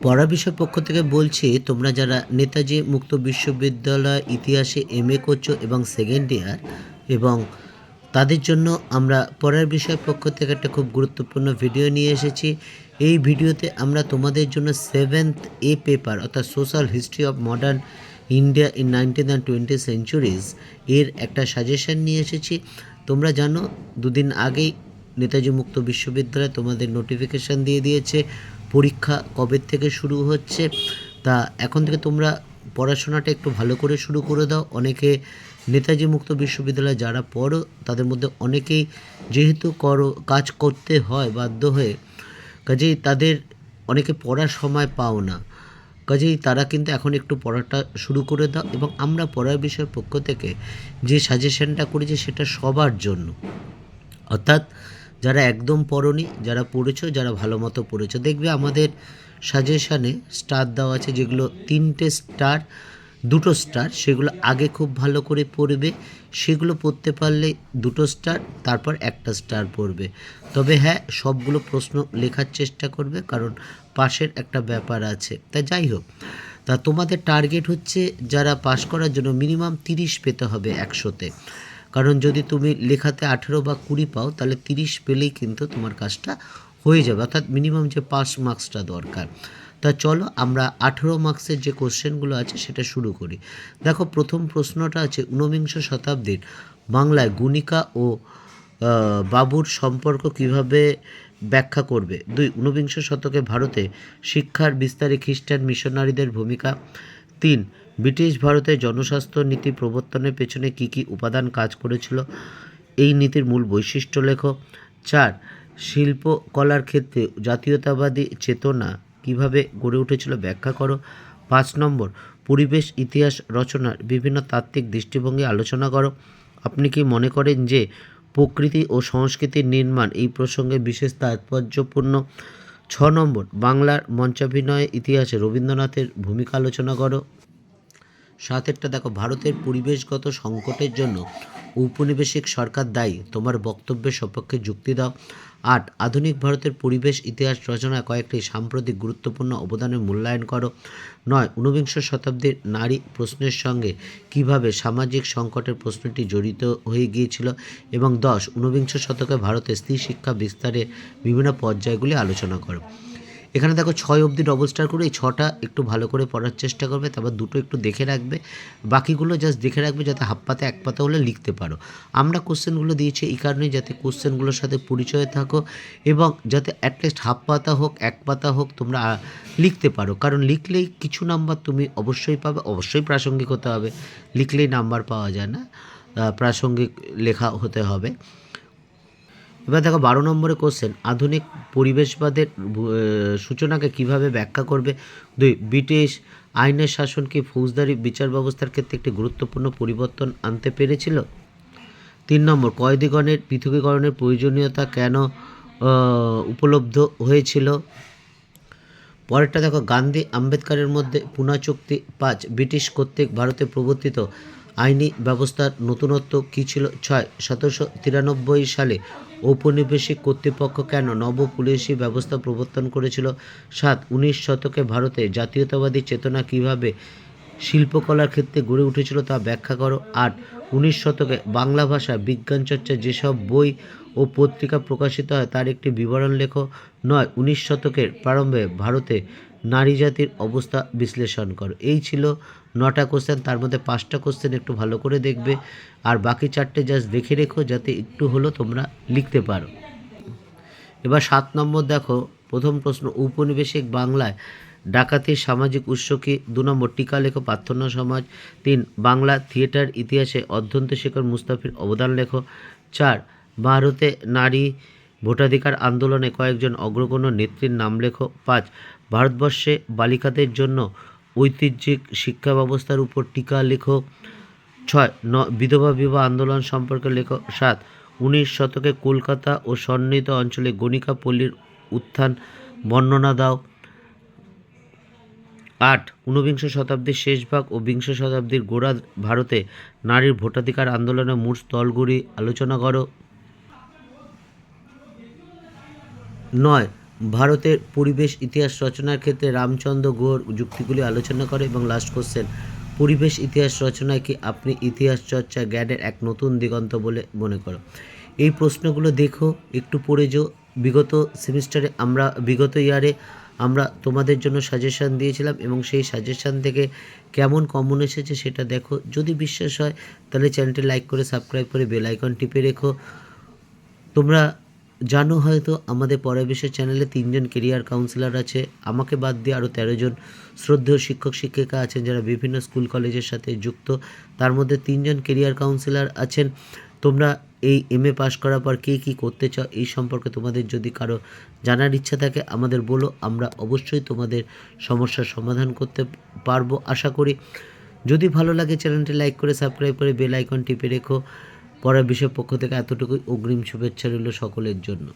পড়া বিষয় পক্ষ থেকে বলছি, তোমরা যারা নেতাজি মুক্ত বিশ্ববিদ্যালয় ইতিহাসে এম এ করছ এবং সেকেন্ড ইয়ার এবং তাদের জন্য আমরা পড়ার বিষয় পক্ষ থেকে একটা খুব গুরুত্বপূর্ণ ভিডিও নিয়ে এসেছি। এই ভিডিওতে আমরা তোমাদের জন্য সেভেন্থ এ পেপার অর্থাৎ social history of modern India in nineteen and twenty centuries এর একটা সাজেশন নিয়ে এসেছি। তোমরা জানো, দুদিন আগেই নেতাজি মুক্ত বিশ্ববিদ্যালয় তোমাদের নোটিফিকেশান দিয়ে দিয়েছে। পরীক্ষা কবে থেকে শুরু হচ্ছে? তা এখন থেকে তোমরা পড়াশোনাটা একটু ভালো করে শুরু করে দাও। অনেকে নেতাজি মুক্ত বিশ্ববিদ্যালয়ে যারা পড়ো, তাদের মধ্যে অনেকেই যেহেতু করো, কাজ করতে হয়, বাধ্য হয়ে, কাজেই তাদের অনেকে পড়ার সময় পাও না। কাজেই তারা কিন্তু এখন একটু পড়াটা শুরু করে দাও এবং আমরা পড়ার বিষয়ের পক্ষ থেকে যে সাজেশনটা করেছি সেটা সবার জন্য। অর্থাৎ যারা একদম পড়নি, যারা পড়েছো, যারা ভালো মতো পড়েছো, দেখবে আমাদের সাজেশানে স্টার দেওয়া আছে যেগুলো তিনটে স্টার দুটো স্টার সেগুলো আগে খুব ভালো করে পড়বে, সেগুলো পড়তে পারলে দুটো স্টার তারপর একটা স্টার পড়বে। তবে হ্যাঁ সবগুলো প্রশ্ন লেখার চেষ্টা করবে, কারণ পাশের একটা ব্যাপার আছে। তা যাই হোক, তা তোমাদের টার্গেট হচ্ছে যারা পাশ করার জন্য মিনিমাম তিরিশ পেতে হবে একশোতে। কারণ যদি তুমি লেখাতে আঠেরো বা কুড়ি পাও, তাহলে তিরিশ পেলেই কিন্তু তোমার কাজটা হয়ে যাবে। অর্থাৎ মিনিমাম যে পাস মার্কসটা দরকার। তা চলো আমরা আঠেরো মার্কসের যে কোশ্চেনগুলো আছে, সেটা শুরু করি। দেখো, প্রথম প্রশ্নটা আছে, ঊনবিংশ শতাব্দীর বাংলায় গুণিকা ও বাবুর সম্পর্ক কীভাবে ব্যাখ্যা করবে? দুই, ঊনবিংশ শতকে ভারতে শিক্ষার বিস্তারে খ্রিস্টান মিশনারিদের ভূমিকা। তিন ব্রিটিশ ভারতে জনস্বাস্থ্য নীতি প্রবর্তনের পেছনে কী কী উপাদান কাজ করেছিল? এই নীতির মূল বৈশিষ্ট্য লেখো। চার শিল্পকলার ক্ষেত্রে জাতীয়তাবাদী চেতনা কীভাবে গড়ে উঠেছিল ব্যাখ্যা করো। পাঁচ নম্বর, পরিবেশ, ইতিহাস, রচনার বিভিন্ন তাত্ত্বিক দৃষ্টিভঙ্গি আলোচনা করো। আপনি কি মনে করেন যে প্রকৃতি ও সংস্কৃতির নির্মাণ এই প্রসঙ্গে বিশেষ তাৎপর্যপূর্ণ? ছ নম্বর, বাংলার মঞ্চাভিনয় ইতিহাসে রবীন্দ্রনাথের ভূমিকা আলোচনা করো। সাতেরটা দেখো, ভারতের পরিবেশগত সংকটের জন্য ঔপনিবেশিক সরকার দায়ী। তোমার বক্তব্যের সপক্ষে যুক্তি দাও। আট, আধুনিক ভারতের পরিবেশ ইতিহাস রচনায় কয়েকটি সাম্প্রতিক গুরুত্বপূর্ণ অবদানের মূল্যায়ন করো। নয়, ঊনবিংশ শতাব্দীর নারী প্রশ্নের সঙ্গে কীভাবে সামাজিক সংকটের প্রশ্নটি জড়িত হয়ে গিয়েছিল? এবং দশ, ঊনবিংশ শতকে ভারতে স্ত্রী শিক্ষা বিস্তারে বিভিন্ন পর্যায়গুলি আলোচনা করো। এখানে দেখো ছয় অবধি ডবল স্টার করে এই ছটা একটু ভালো করে পড়ার চেষ্টা করবে, তারপর দুটো একটু দেখে রাখবে। বাকিগুলো জাস্ট দেখে রাখবে যাতে হাফ পাতা এক পাতা হলে লিখতে পারো। আমরা কোশ্চেনগুলো দিয়েছি এই কারণেই যাতে কোশ্চেনগুলোর সাথে পরিচয় থাকো এবং যাতে অ্যাটলিস্ট হাফ পাতা হোক, এক পাতা হোক তোমরা লিখতে পারো। কারণ লিখলেই কিছু নাম্বার তুমি অবশ্যই পাবে, অবশ্যই প্রাসঙ্গিক হতে হবে। লিখলেই নাম্বার পাওয়া যায় না। প্রাসঙ্গিক লেখা হতে হবে। এবার দেখো বারো নম্বরে কোশ্চেন আধুনিক পরিবেশবাদের সূচনাকে কীভাবে ব্যাখ্যা করবে? দুই, ব্রিটিশ আইনের শাসন কি ফৌজদারি বিচার ব্যবস্থার ক্ষেত্রে একটি গুরুত্বপূর্ণ পরিবর্তন আনতে পেরেছিল? তিন নম্বর, কয়েদিগণের পৃথকীকরণের প্রয়োজনীয়তা কেন উপলব্ধ হয়েছিল? পরেরটা দেখো, গান্ধী আম্বেদকারের মধ্যে পুনা চুক্তি পাঁচ, ব্রিটিশ কর্তৃক ভারতে প্রবর্তিত আইনি ব্যবস্থার নতুনত্ব কী ছিল? ছয়, সতেরোশো তিরানব্বই সালে ঔপনিবেশিক কর্তৃপক্ষ কেন নব পুলিশি ব্যবস্থা প্রবর্তন করেছিল? সাত, উনিশ শতকে ভারতে জাতীয়তাবাদী চেতনা কীভাবে শিল্পকলার ক্ষেত্রে গড়ে উঠেছিল তা ব্যাখ্যা করো। আট, উনিশ শতকে বাংলা ভাষা বিজ্ঞান চর্চা যেসব বই ও পত্রিকা প্রকাশিত হয় তার একটি বিবরণ লেখো। নয়, উনিশ শতকের প্রারম্ভে ভারতে নারী জাতির অবস্থা বিশ্লেষণ করো। এই ছিল নটা কোশ্চেন তার মধ্যে পাঁচটা কোশ্চেন একটু ভালো করে দেখবে। আর বাকি চারটে জাস্ট দেখে রেখো, যাতে একটু হলো তোমরা লিখতে পারো। এবার সাত নম্বর দেখো, প্রথম প্রশ্ন, ঔপনিবেশিক বাংলায় ডাকাতির সামাজিক উৎস কি দু নম্বর, টিকা লেখো, প্রার্থনা সমাজ। তিন, বাংলা থিয়েটার ইতিহাসে অধ্যন্ত শেখর মুস্তাফির অবদান লেখো। চার, ভারতে নারী ভোটাধিকার আন্দোলনে কয়েকজন অগ্রগণ্য নেত্রীর নাম লেখো। পাঁচ, ভারতবর্ষে বালিকাদের জন্য ঐতিহ্যিক শিক্ষা ব্যবস্থার উপর টিকা লেখক ছয়, ন, বিধবা বিবাহ আন্দোলন সম্পর্কে লেখক সাত, উনিশ শতকে কলকাতা ও সন্নিহিত অঞ্চলে গণিকা পল্লীর উত্থান বর্ণনা দাও। আট, ঊনবিংশ শতাব্দীর শেষ ভাগ ও বিংশ শতাব্দীর গোড়া ভারতে নারীর ভোটাধিকার আন্দোলনের মূল স্থলগুলি, আলোচনা করো। নয় ভারতের পরিবেশ ইতিহাস রচনার ক্ষেত্রে রামচন্দ্র গুহর যুক্তিগুলি আলোচনা করে এবং লাস্ট কোশ্চেন পরিবেশ ইতিহাস রচনায় কি আপনি ইতিহাস চর্চা জ্ঞানের এক নতুন দিগন্ত বলে মনে করো? এই প্রশ্নগুলো দেখো, একটু পড়ে যাও। বিগত সেমিস্টারে আমরা, বিগত ইয়ারে আমরা তোমাদের জন্য সাজেশান দিয়েছিলাম এবং সেই সাজেশান থেকে কেমন কমন এসেছে সেটা দেখো। যদি বিশ্বাস হয়, তাহলে চ্যানেলটি লাইক করে সাবস্ক্রাইব করে বেল আইকন টিপে রেখো। তোমরা জানো হয়তো আমাদের পরের বিষয় চ্যানেলে তিনজন কেরিয়ার কাউন্সিলর আছে। আমাকে বাদ দিয়ে আরও তেরো জন শ্রদ্ধেয় শিক্ষক, শিক্ষিকা আছেন যারা বিভিন্ন স্কুল কলেজের সাথে যুক্ত। তার মধ্যে তিনজন কেরিয়ার কাউন্সিলর আছেন। তোমরা এই এম এ পাশ করার পর কে কী করতে চাও এই সম্পর্কে তোমাদের যদি কারও জানার ইচ্ছা থাকে, আমাদের বলো। আমরা অবশ্যই তোমাদের সমস্যার সমাধান করতে পারব, আশা করি। যদি ভালো লাগে চ্যানেলটি লাইক করে সাবস্ক্রাইব করে বেল আইকন টিপে রেখো। পড়ার বিশ্বের পক্ষ থেকে এতটুকু অগ্রিম শুভেচ্ছা রইল সকলের জন্য।